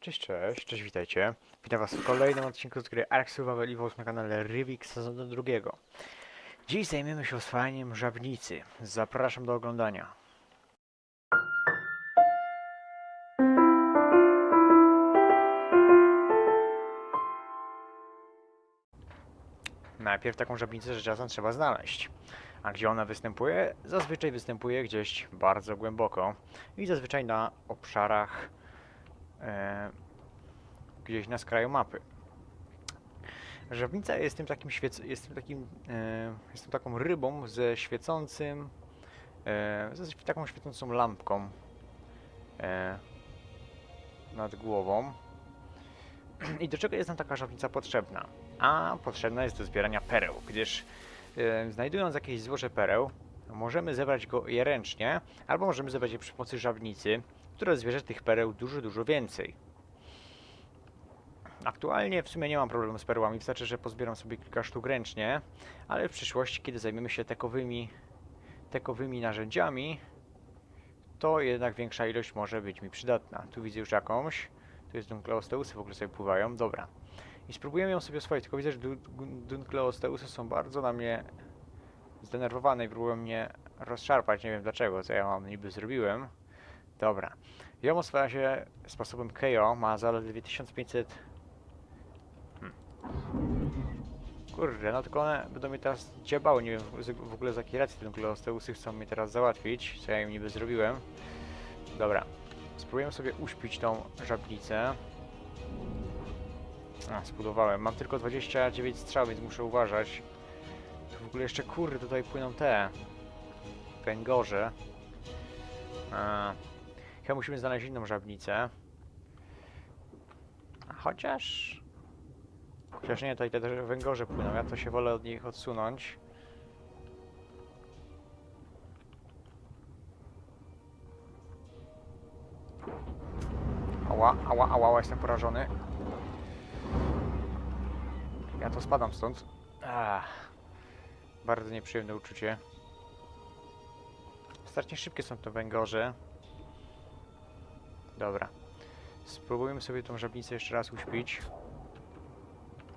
Cześć, cześć, cześć, witajcie. Witam was w kolejnym odcinku z gry Ark Survival Evolved na kanale Rivik sezonu drugiego. Dziś zajmiemy się oswajaniem żabnicy. Zapraszam do oglądania. Najpierw taką żabnicę rzecz jasna trzeba znaleźć. A gdzie ona występuje? Zazwyczaj występuje gdzieś bardzo głęboko i zazwyczaj na obszarach e, gdzieś na skraju mapy. Żabnica jest tym takim świec, jest tym takim, e, jest tym taką rybą ze świecącym, e, ze taką świecącą lampką e, nad głową. I do czego jest nam taka żabnica potrzebna? A potrzebna jest do zbierania pereł, gdyż e, znajdując jakieś złoże pereł, możemy zebrać go je ręcznie, albo możemy zebrać je przy pomocy żabnicy, która zbierze tych pereł dużo, dużo więcej. Aktualnie w sumie nie mam problemu z perłami, wystarczy, że pozbieram sobie kilka sztuk ręcznie, ale w przyszłości, kiedy zajmiemy się tekowymi, tekowymi narzędziami, to jednak większa ilość może być mi przydatna. Tu widzę już jakąś, tu jest Dunkleosteusy, w ogóle sobie pływają, dobra. I spróbujemy ją sobie oswoić, tylko widzę, że Dunkleosteusy są bardzo na mnie zdenerwowane i próbują mnie rozszarpać, nie wiem dlaczego, co ja mam niby zrobiłem. Dobra. Ją oswaja się sposobem KO, ma zaledwie 1500... Hmm. Kurde, no tylko one będą mnie teraz dziebały, nie wiem w- w ogóle z jakiej racji te Nucleosteusy chcą mnie teraz załatwić, co ja im niby zrobiłem. Dobra. Spróbujemy sobie uśpić tą żabnicę. A, spudowałem. Mam tylko 29 strzał, więc muszę uważać. Tu w ogóle jeszcze kurde, tutaj płyną te... Węgorze. A, Chyba musimy znaleźć inną żabnicę. Chociaż... Chociaż nie, tutaj te węgorze płyną, ja to się wolę od nich odsunąć. Ała, ała, ała, ała, jestem porażony. Ja to spadam stąd. Ach, bardzo nieprzyjemne uczucie. Strasznie szybkie są te węgorze. Dobra. Spróbujmy sobie tą żabnicę jeszcze raz uśpić.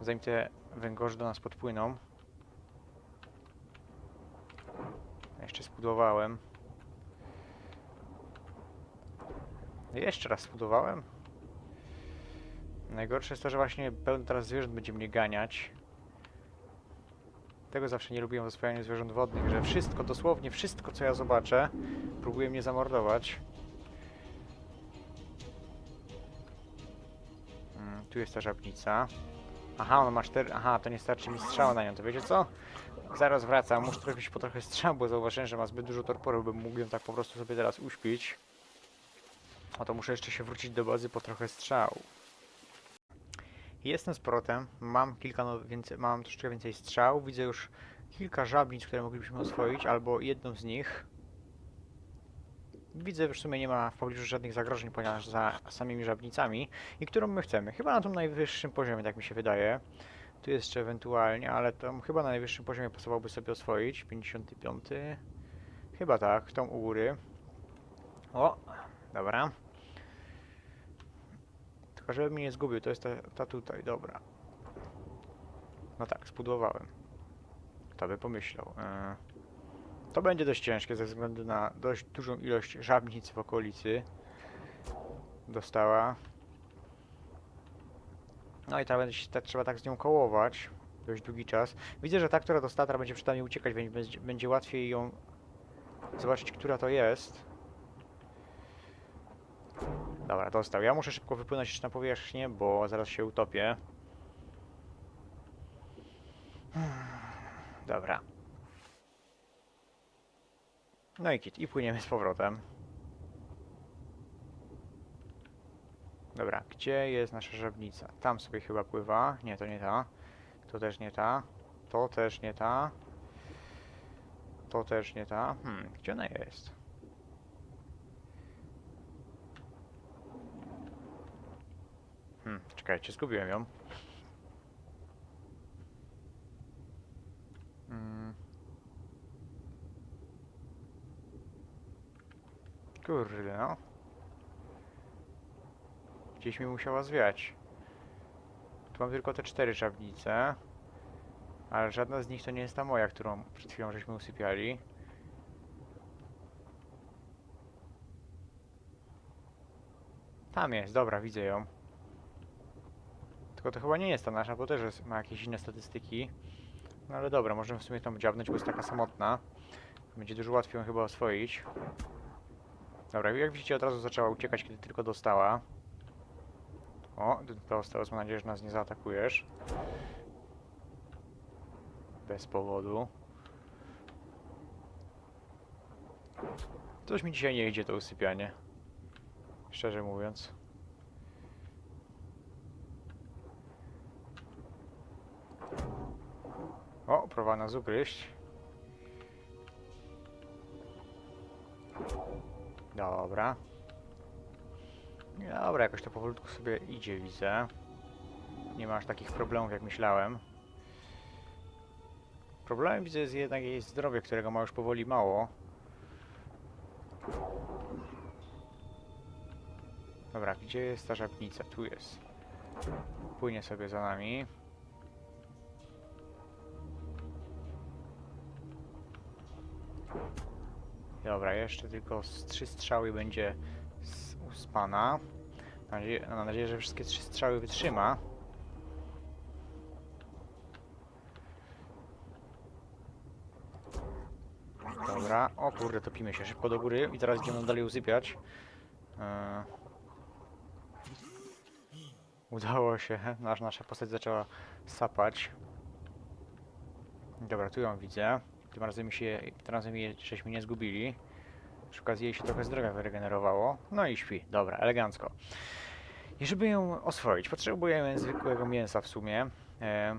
Zanim te węgorze do nas podpłyną. Jeszcze spudowałem. Jeszcze raz spudowałem. Najgorsze jest to, że właśnie pełno teraz zwierząt będzie mnie ganiać. Tego zawsze nie lubiłem w zwierząt wodnych, że wszystko, dosłownie wszystko co ja zobaczę, próbuje mnie zamordować. Tu jest ta żabnica. Aha, ona ma cztery... Aha, to nie starczy mi strzała na nią, to wiecie co? Zaraz wracam, muszę trafić po trochę strzał, bo zauważyłem, że ma zbyt dużo torporu, bym mógł ją tak po prostu sobie teraz uśpić. A to muszę jeszcze się wrócić do bazy po trochę strzał. Jestem z powrotem, mam kilka no więcej, mam troszeczkę więcej strzał, widzę już kilka żabnic, które moglibyśmy oswoić, albo jedną z nich. Widzę, w sumie nie ma w pobliżu żadnych zagrożeń, ponieważ za samymi żabnicami i którą my chcemy. Chyba na tym najwyższym poziomie, tak mi się wydaje. Tu jeszcze ewentualnie, ale to chyba na najwyższym poziomie pasowałoby sobie oswoić. 55. Chyba tak, tą u góry. O, dobra. Tylko żeby mnie nie zgubił, to jest ta, ta tutaj, dobra. No tak, spudłowałem. Kto by pomyślał. E, to będzie dość ciężkie ze względu na dość dużą ilość żabnic w okolicy. Dostała. No i ta będzie, ta, trzeba tak z nią kołować dość długi czas. Widzę, że ta, która dostała, teraz będzie przynajmniej uciekać, więc będzie, będzie łatwiej ją zobaczyć, która to jest. Dobra, dostał. Ja muszę szybko wypłynąć jeszcze na powierzchnię, bo zaraz się utopię. Dobra. No i kit, i płyniemy z powrotem. Dobra, gdzie jest nasza żabnica? Tam sobie chyba pływa. Nie, to nie ta. To też nie ta. To też nie ta. To też nie ta. Hmm, gdzie ona jest? Hmm, czekajcie, zgubiłem ją. Kurde, no. Gdzieś mi musiała zwiać. Tu mam tylko te cztery żabnice. Ale żadna z nich to nie jest ta moja, którą przed chwilą żeśmy usypiali. Tam jest, dobra, widzę ją. Tylko to chyba nie jest ta nasza, bo też jest, ma jakieś inne statystyki. No ale dobra, możemy w sumie tam dziabnąć, bo jest taka samotna. Będzie dużo łatwiej ją chyba oswoić. Dobra, jak widzicie od razu zaczęła uciekać, kiedy tylko dostała. O, dostał, mam nadzieję, że nas nie zaatakujesz. Bez powodu. Coś mi dzisiaj nie idzie to usypianie. Szczerze mówiąc. O, próba nas ugryźć. Dobra. Dobra, jakoś to powolutku sobie idzie, widzę. Nie ma aż takich problemów, jak myślałem. Problemem widzę jest jednak jej zdrowie, którego ma już powoli mało. Dobra, gdzie jest ta żabnica? Tu jest. Płynie sobie za nami. Dobra, jeszcze tylko z trzy strzały będzie z uspana. Mam nadzieję, mam nadzieję, że wszystkie trzy strzały wytrzyma. Dobra, o kurde, topimy się szybko do góry i teraz idziemy dalej usypiać. Eee. Udało się, nasz, nasza postać zaczęła sapać. Dobra, tu ją widzę. Tym razem się, tym razem żeśmy nie zgubili. Przy okazji jej się trochę zdrowia wyregenerowało. No i śpi. Dobra, elegancko. I żeby ją oswoić, potrzebujemy zwykłego mięsa w sumie. E,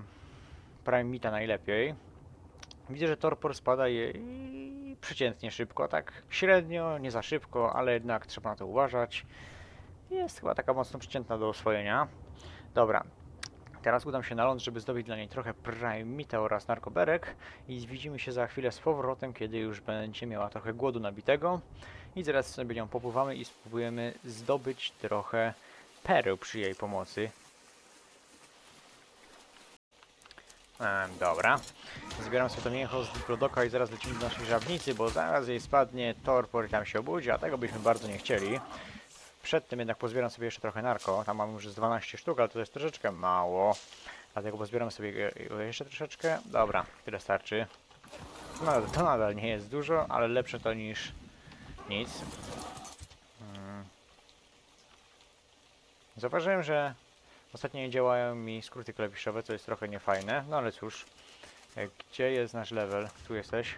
prime meata najlepiej. Widzę, że torpor spada jej przeciętnie szybko, tak średnio, nie za szybko, ale jednak trzeba na to uważać. Jest chyba taka mocno przeciętna do oswojenia. Dobra, Teraz udam się na ląd, żeby zdobyć dla niej trochę primita oraz narkoberek i widzimy się za chwilę z powrotem, kiedy już będzie miała trochę głodu nabitego i zaraz sobie nią popływamy i spróbujemy zdobyć trochę pereł przy jej pomocy. Dobra. Zbieram sobie to mięcho z diplodoka i zaraz lecimy do naszej żabnicy, bo zaraz jej spadnie torpor i tam się obudzi, a tego byśmy bardzo nie chcieli. Przed tym jednak pozbieram sobie jeszcze trochę narko. Tam mam już z 12 sztuk, ale to jest troszeczkę mało. Dlatego pozbieram sobie go jeszcze troszeczkę. Dobra, tyle starczy. To nadal, to nadal nie jest dużo, ale lepsze to niż nic. Hmm. Zauważyłem, że ostatnio nie działają mi skróty klawiszowe, co jest trochę niefajne. No ale cóż. E, Gdzie jest nasz level? Tu jesteś.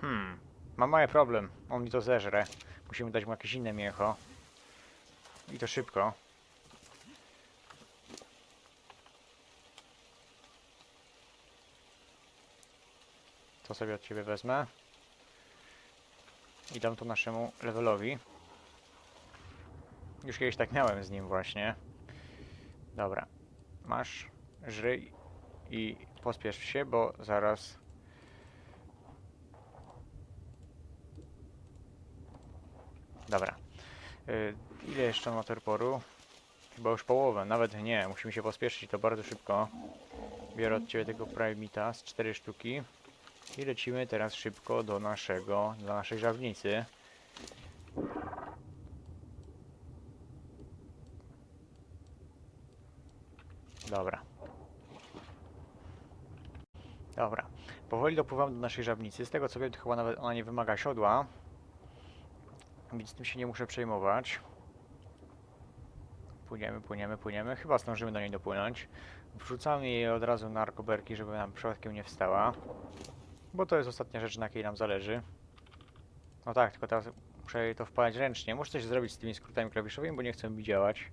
Hmm. Mam mały problem. On mi to zeżre. Musimy dać mu jakieś inne mięcho. I to szybko. To sobie od ciebie wezmę. I dam to naszemu levelowi. Już kiedyś tak miałem z nim właśnie. Dobra. Masz, żryj i pospiesz się, bo zaraz... Dobra. Ile jeszcze ma torporu? Chyba już połowę, nawet nie. Musimy się pospieszyć, to bardzo szybko. Biorę od Ciebie tego Primita z 4 sztuki. I lecimy teraz szybko do naszego, do naszej żawnicy. Dobra. Dobra. Powoli dopływam do naszej żabnicy. Z tego co wiem, to chyba nawet ona nie wymaga siodła. Więc tym się nie muszę przejmować. Płyniemy, płyniemy, płyniemy. Chyba zdążymy do niej dopłynąć. Wrzucamy jej od razu narkoberki, żeby nam przypadkiem nie wstała. Bo to jest ostatnia rzecz, na jakiej nam zależy. No tak, tylko teraz muszę jej to wpalać ręcznie. Muszę coś zrobić z tymi skrótami klawiszowymi, bo nie chcę mi działać.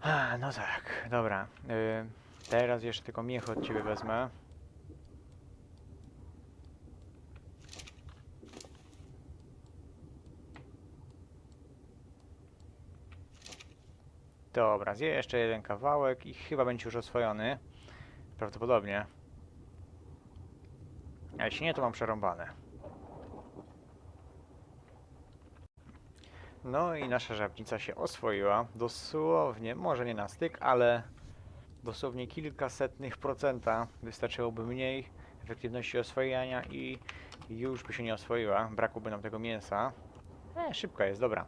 A, no tak, dobra. Y, teraz jeszcze tylko miech od ciebie wezmę. Dobra, zje jeszcze jeden kawałek i chyba będzie już oswojony. Prawdopodobnie. A jeśli nie, to mam przerąbane. No i nasza żabnica się oswoiła. Dosłownie, może nie na styk, ale dosłownie kilkasetnych procenta wystarczyłoby mniej efektywności oswojenia i już by się nie oswoiła. Brakłoby nam tego mięsa. E, szybko jest, dobra.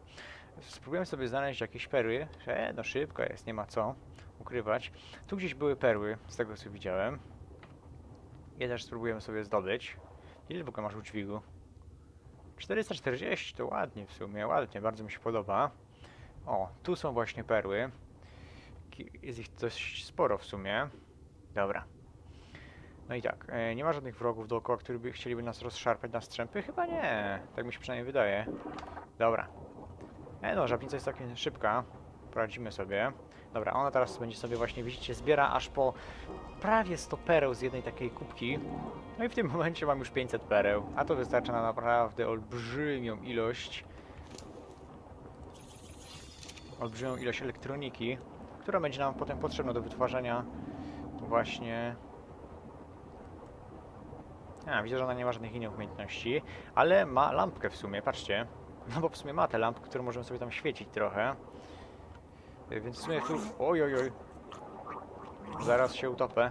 Spróbujemy sobie znaleźć jakieś perły. E, no szybko jest, nie ma co ukrywać. Tu gdzieś były perły, z tego co widziałem. Je też spróbujemy sobie zdobyć. Ile w ogóle masz udźwigu? 440 to ładnie w sumie, ładnie, bardzo mi się podoba. O, tu są właśnie perły. Jest ich dość sporo w sumie. Dobra. No i tak, e, nie ma żadnych wrogów dookoła, którzy by chcieliby nas rozszarpać na strzępy? Chyba nie, tak mi się przynajmniej wydaje. Dobra. E no, żabnica jest całkiem szybka. Poradzimy sobie. Dobra, ona teraz będzie sobie właśnie, widzicie, zbiera aż po prawie 100 pereł z jednej takiej kubki. No i w tym momencie mam już 500 pereł, a to wystarcza na naprawdę olbrzymią ilość olbrzymią ilość elektroniki, która będzie nam potem potrzebna do wytwarzania właśnie a, widzę, że ona nie ma żadnych innych umiejętności, ale ma lampkę w sumie, patrzcie. No bo w sumie ma tę lampkę, którą możemy sobie tam świecić trochę. Y, Więc w sumie tu... Oj, oj, oj. Zaraz się utopę.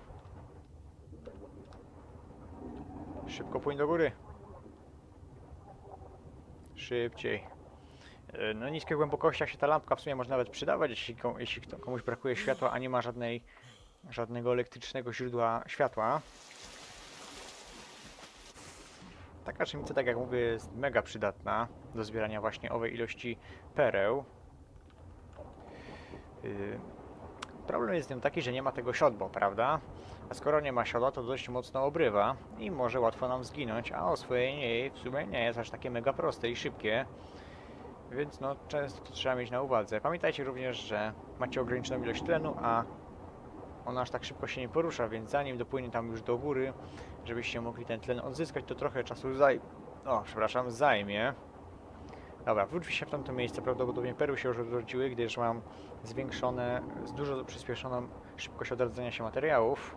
Szybko płyń do góry. Szybciej. E, No niskich głębokościach się ta lampka w sumie może nawet przydawać, jeśli, jeśli komuś brakuje światła, a nie ma żadnej, żadnego elektrycznego źródła światła. Taka czymnica, tak jak mówię, jest mega przydatna do zbierania właśnie owej ilości pereł. Yy, Problem jest z nią taki, że nie ma tego siodła, prawda? A skoro nie ma siodła, to dość mocno obrywa i może łatwo nam zginąć, a oswojenie jej w sumie nie jest aż takie mega proste i szybkie. Więc no, często to trzeba mieć na uwadze. Pamiętajcie również, że macie ograniczoną ilość tlenu, a ona aż tak szybko się nie porusza, więc zanim dopłynie tam już do góry, żebyście mogli ten tlen odzyskać, to trochę czasu zaj... O, przepraszam, zajmie. Dobra, wróćmy się w tamto miejsce. Prawdopodobnie perły się już odrodziły, gdyż mam zwiększone, z dużo przyspieszoną szybkość odradzania się materiałów.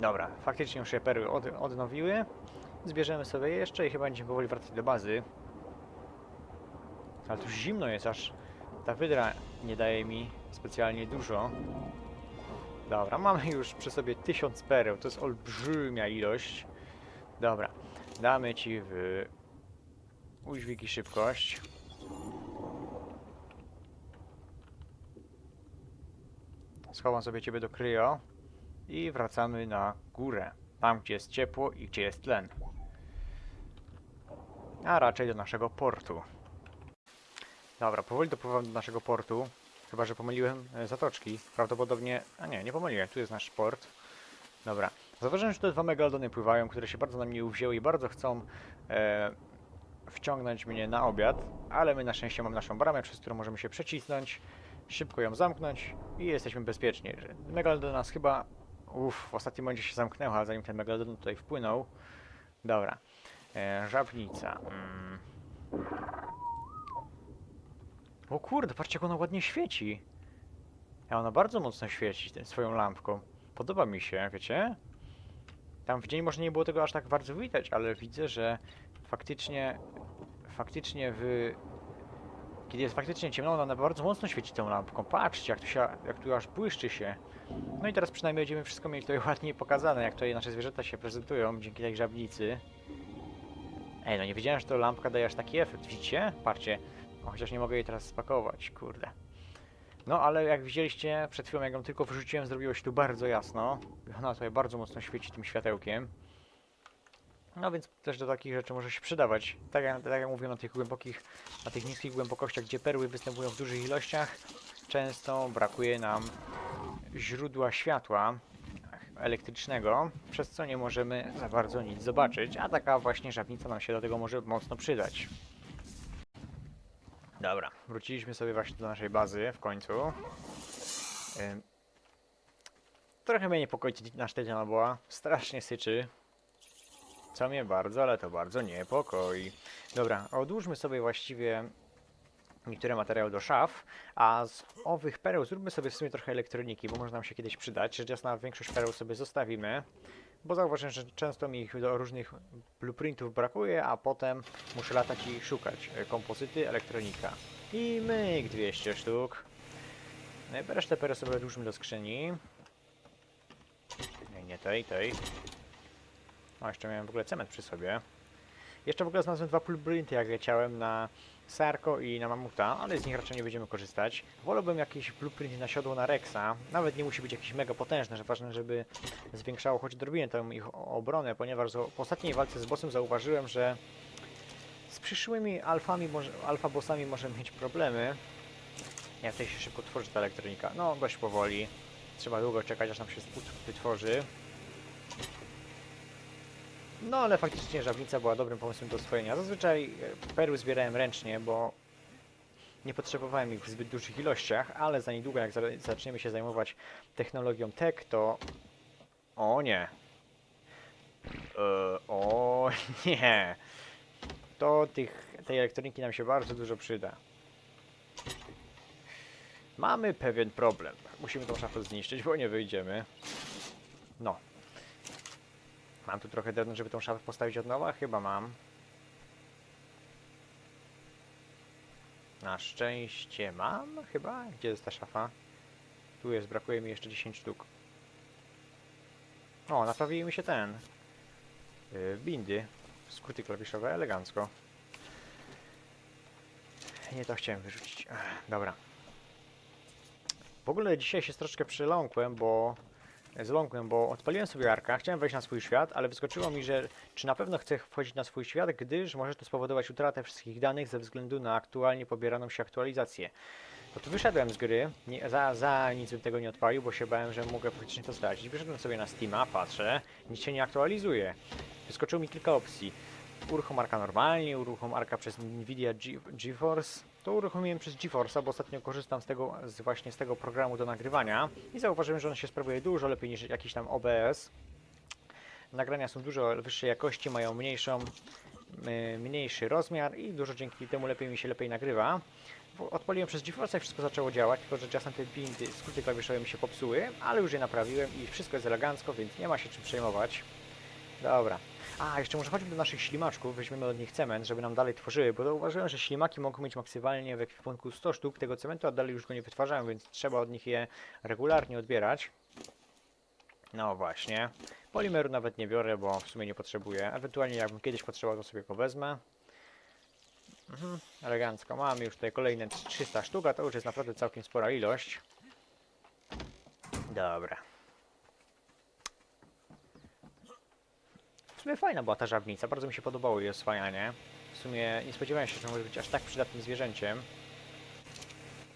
Dobra, faktycznie już się perły od, odnowiły. Zbierzemy sobie je jeszcze i chyba będziemy powoli wracać do bazy. Ale tu zimno jest, aż ta wydra nie daje mi specjalnie dużo. Dobra, mamy już przy sobie 1000 pereł, to jest olbrzymia ilość. Dobra, damy ci w udźwig i szybkość. Schowam sobie ciebie do kryo i wracamy na górę. Tam, gdzie jest ciepło i gdzie jest tlen. A raczej do naszego portu. Dobra, powoli dopływam do naszego portu. Chyba, że pomyliłem e, zatoczki. Prawdopodobnie... A nie, nie pomyliłem. Tu jest nasz port. Dobra. Zauważyłem, że te dwa megalodony pływają, które się bardzo na mnie uwzięły i bardzo chcą e, wciągnąć mnie na obiad, ale my na szczęście mamy naszą bramę, przez którą możemy się przecisnąć, szybko ją zamknąć i jesteśmy bezpieczni. Megalodon nas chyba... Uff, w ostatnim momencie się zamknęła, zanim ten megalodon tutaj wpłynął. Dobra. E, żabnica. Mm. O kurde, patrzcie jak ona ładnie świeci. A ona bardzo mocno świeci tym swoją lampką. Podoba mi się, wiecie? Tam w dzień może nie było tego aż tak bardzo widać, ale widzę, że faktycznie, faktycznie w... Kiedy jest faktycznie ciemno, ona bardzo mocno świeci tą lampką. Patrzcie, jak tu, się, jak tu aż błyszczy się. No i teraz przynajmniej będziemy wszystko mieli tutaj ładnie pokazane, jak tutaj nasze zwierzęta się prezentują dzięki tej żabnicy. Ej, no nie wiedziałem, że to lampka daje aż taki efekt, widzicie? Patrzcie. Chociaż nie mogę jej teraz spakować, kurde. No, ale jak widzieliście przed chwilą, jak ją tylko wyrzuciłem, zrobiło się tu bardzo jasno. Ona tutaj bardzo mocno świeci tym światełkiem. No więc też do takich rzeczy może się przydawać. Tak jak, tak jak mówiłem na tych głębokich, na tych niskich głębokościach, gdzie perły występują w dużych ilościach, często brakuje nam źródła światła elektrycznego, przez co nie możemy za bardzo nic zobaczyć, a taka właśnie żabnica nam się do tego może mocno przydać. Dobra, wróciliśmy sobie właśnie do naszej bazy w końcu. Trochę mnie niepokoi nasz ten była. Strasznie syczy. Co mnie bardzo, ale to bardzo niepokoi. Dobra, odłóżmy sobie właściwie niektóre materiały do szaf, a z owych pereł zróbmy sobie w sumie trochę elektroniki, bo może nam się kiedyś przydać. Rzecz jasna, większość pereł sobie zostawimy. Bo zauważyłem, że często mi ich do różnych blueprintów brakuje, a potem muszę latać i szukać. E, Kompozyty, elektronika. I myk 200 sztuk. E, Resztę perę sobie odłóżmy do skrzyni. Nie, nie tej, tej. O, jeszcze miałem w ogóle cement przy sobie. Jeszcze w ogóle znalazłem dwa blueprinty, jak leciałem na Sarko i na Mamuta, ale z nich raczej nie będziemy korzystać. Wolałbym jakieś blueprinty na siodło na Rexa. Nawet nie musi być jakiś mega potężny, że ważne, żeby zwiększało choć odrobinę tą ich obronę, ponieważ po ostatniej walce z bossem zauważyłem, że z przyszłymi alfami, alfa bossami możemy mieć problemy. Jak tutaj się szybko tworzy ta elektronika? No, dość powoli. Trzeba długo czekać, aż nam się wytworzy. No, ale faktycznie żabnica była dobrym pomysłem do oswojenia. Zazwyczaj e, perły zbierałem ręcznie, bo nie potrzebowałem ich w zbyt dużych ilościach, ale za niedługo, jak za- zaczniemy się zajmować technologią tech, to... O nie. E, o nie. To tych, tej elektroniki nam się bardzo dużo przyda. Mamy pewien problem. Musimy tą szafę zniszczyć, bo nie wyjdziemy. No. Mam tu trochę drewna, żeby tą szafę postawić od nowa? Chyba mam. Na szczęście mam, chyba. Gdzie jest ta szafa? Tu jest, brakuje mi jeszcze 10 sztuk. O, naprawiły mi się ten. Yy, bindy. Skróty klawiszowe, elegancko. Nie to chciałem wyrzucić. Dobra. W ogóle dzisiaj się troszeczkę przyląkłem, bo zląkłem, bo odpaliłem sobie arka, chciałem wejść na swój świat, ale wyskoczyło mi, że czy na pewno chcę wchodzić na swój świat, gdyż może to spowodować utratę wszystkich danych ze względu na aktualnie pobieraną się aktualizację. No to wyszedłem z gry, nie, za, za nic bym tego nie odpalił, bo się bałem, że mogę faktycznie to stracić. Wyszedłem sobie na Steama, patrzę, nic się nie aktualizuje. Wyskoczyło mi kilka opcji. Uruchom arka normalnie, uruchom arka przez Nvidia Ge- GeForce. To uruchomiłem przez GeForce'a, bo ostatnio korzystam z tego, z właśnie z tego programu do nagrywania i zauważyłem, że on się sprawuje dużo lepiej niż jakiś tam OBS. Nagrania są dużo wyższej jakości, mają mniejszą, y, mniejszy rozmiar i dużo dzięki temu lepiej mi się lepiej nagrywa. Odpaliłem przez GeForce'a i wszystko zaczęło działać, tylko że czasem te bindy, skróty klawiszowe mi się popsuły, ale już je naprawiłem i wszystko jest elegancko, więc nie ma się czym przejmować. Dobra. A, jeszcze może chodźmy do naszych ślimaczków, weźmiemy od nich cement, żeby nam dalej tworzyły, bo zauważyłem, że ślimaki mogą mieć maksymalnie w ekwipunku 100 sztuk tego cementu, a dalej już go nie wytwarzają, więc trzeba od nich je regularnie odbierać. No właśnie. Polimeru nawet nie biorę, bo w sumie nie potrzebuję. Ewentualnie jakbym kiedyś potrzebował, to sobie go wezmę. Mhm, elegancko. Mamy już tutaj kolejne 300 sztuk, a to już jest naprawdę całkiem spora ilość. Dobra. W sumie fajna była ta żabnica, bardzo mi się podobało jej oswajanie. W sumie nie spodziewałem się, że może być aż tak przydatnym zwierzęciem.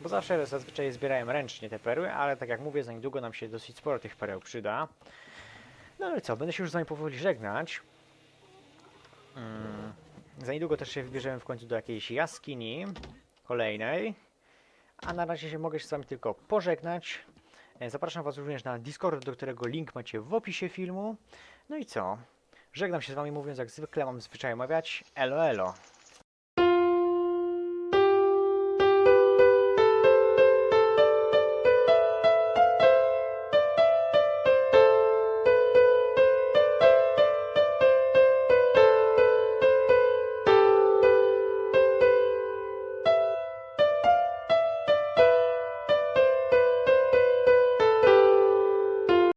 Bo zawsze zazwyczaj zbierałem ręcznie te perły, ale tak jak mówię, za niedługo nam się dosyć sporo tych pereł przyda. No ale co, będę się już z wami powoli żegnać. Mm, za niedługo też się wybierzemy w końcu do jakiejś jaskini kolejnej. A na razie się mogę się z wami tylko pożegnać. E, Zapraszam was również na Discord, do którego link macie w opisie filmu. No i co? Żegnam się z wami mówiąc jak zwykle, mam zwyczaj mawiać elo elo.